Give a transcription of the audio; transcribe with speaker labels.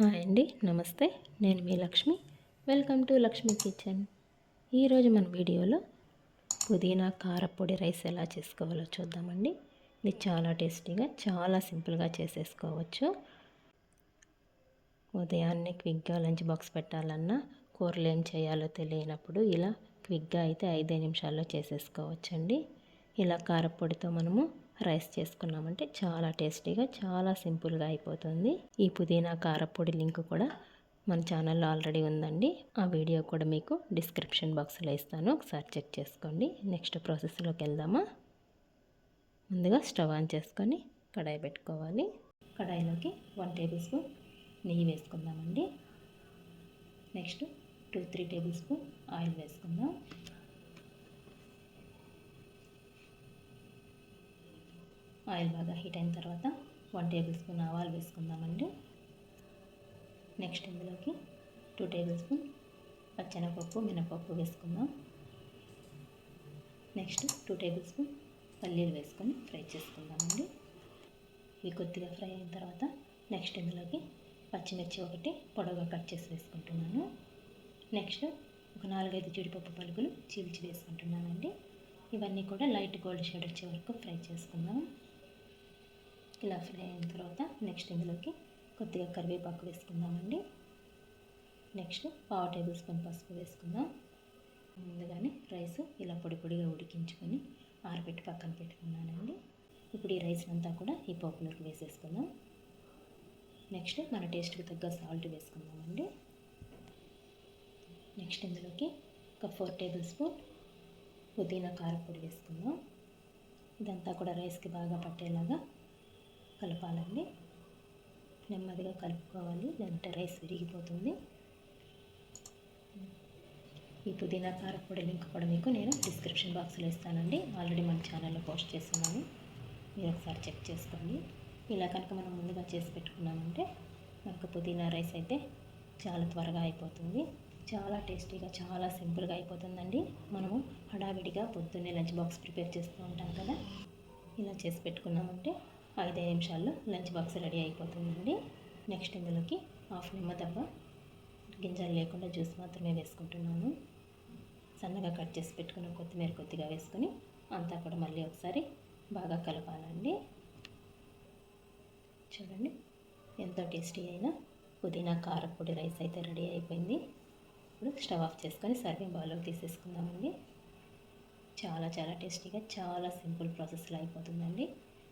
Speaker 1: Hi అండి నమస్తే. నేను మీ Lakshmi. Welcome to Lakshmi kitchen. ఈరోజు మన వీడియోలో పుదీనా కారపొడి రైస్ ఎలా చేసుకోవాలో చూద్దామండి. ఇది చాలా టేస్టీగా చాలా సింపుల్గా చేసేసుకోవచ్చు. ఉదయాన్నే క్విక్గా లంచ్ బాక్స్ పెట్టాలన్నా కూరలు ఏం చేయాలో తెలియనప్పుడు ఇలా క్విక్గా అయితే ఐదే నిమిషాల్లో చేసేసుకోవచ్చండి. ఇలా కారపొడితో మనము రైస్ చేసుకున్నామంటే చాలా టేస్టీగా చాలా సింపుల్గా అయిపోతుంది. ఈ పుదీనా కారపొడి లింక్ కూడా మన ఛానల్లో ఆల్రెడీ ఉందండి. ఆ వీడియో కూడా మీకు డిస్క్రిప్షన్ బాక్స్లో ఇస్తాను. ఒకసారి చెక్ చేసుకోండి. నెక్స్ట్ ప్రాసెస్లోకి వెళ్దామా? ముందుగా స్టవ్ ఆన్ చేసుకొని కడాయి పెట్టుకోవాలి. కడాయిలోకి వన్ టేబుల్ స్పూన్ నెయ్యి వేసుకుందామండి. Next two three tablespoon oil వేసుకుందాం. ఆయిల్ బాగా హీట్ అయిన తర్వాత వన్ టేబుల్ స్పూన్ ఆవాలు వేసుకుందామండి. నెక్స్ట్ ఇందులోకి టూ టేబుల్ స్పూన్ పచ్చెనపప్పు మినపప్పు వేసుకుందాం. నెక్స్ట్ టూ టేబుల్ స్పూన్ పల్లీలు వేసుకొని ఫ్రై చేసుకుందామండి. ఇవి కొద్దిగా ఫ్రై అయిన తర్వాత నెక్స్ట్ ఇందులోకి పచ్చిమిర్చి ఒకటి పొడవుగా కట్ చేసి వేసుకుంటున్నాను. నెక్స్ట్ ఒక నాలుగైదు జీడిపప్పు పలుకులు చీల్చి వేసుకుంటున్నానండి. ఇవన్నీ కూడా లైట్ గోల్డ్ షేడ్ వచ్చే వరకు ఫ్రై చేసుకుందాం. ఇలా ఫ్రై అయిన తర్వాత నెక్స్ట్ ఇందులోకి కొద్దిగా కరివేపాకు వేసుకుందామండి. నెక్స్ట్ పావు టేబుల్ స్పూన్ పసుపు వేసుకుందాం. ముందుగానే రైస్ ఇలా పొడి పొడిగా ఉడికించుకొని ఆరబెట్టి పక్కన పెట్టుకున్నానండి. ఇప్పుడు ఈ రైస్ అంతా కూడా ఈ పోపులోకి వేసేసుకుందాం. నెక్స్ట్ మన టేస్ట్కి తగ్గ సాల్ట్ వేసుకుందామండి. నెక్స్ట్ ఇందులోకి ఒక ఫోర్ టేబుల్ స్పూన్ పుదీనా కారపొడి వేసుకుందాం. ఇదంతా కూడా రైస్కి బాగా పట్టేలాగా కలపాలండి. నెమ్మదిగా కలుపుకోవాలి. లేదంటే రైస్ విరిగిపోతుంది. ఈ పుదీనా కారపొడి లింక్ కూడా మీకు నేను డిస్క్రిప్షన్ బాక్స్లో ఇస్తానండి. ఆల్రెడీ మన ఛానల్లో పోస్ట్ చేస్తున్నాను. మీరు ఒకసారి చెక్ చేసుకోండి. ఇలా కనుక మనం ముందుగా చేసి పెట్టుకున్నామంటే మనకు పుదీనా రైస్ అయితే చాలా త్వరగా అయిపోతుంది. చాలా టేస్టీగా చాలా సింపుల్గా అయిపోతుందండి. మనము హడావిడిగా పొద్దున్నే లంచ్ బాక్స్ ప్రిపేర్ చేస్తూ ఉంటాం కదా. ఇలా చేసి పెట్టుకున్నామంటే ఐదు నిమిషాల్లో లంచ్ బాక్స్ రెడీ అయిపోతుందండి. నెక్స్ట్ ఇందులోకి హాఫ్ నిమ్మ దెబ్బ గింజలు లేకుండా జ్యూస్ మాత్రమే వేసుకుంటున్నాను. సన్నగా కట్ చేసి పెట్టుకున్న కొత్తిమీర కొద్దిగా వేసుకొని అంతా కూడా మళ్ళీ ఒకసారి బాగా కలపాలండి. చూడండి ఎంతో టేస్టీ అయిన పుదీనా కారపొడి రైస్ అయితే రెడీ అయిపోయింది. ఇప్పుడు స్టవ్ ఆఫ్ చేసుకొని సర్వింగ్ బౌల్లో తీసేసుకుందామండి. చాలా చాలా టేస్టీగా చాలా సింపుల్ ప్రాసెస్లో అయిపోతుందండి.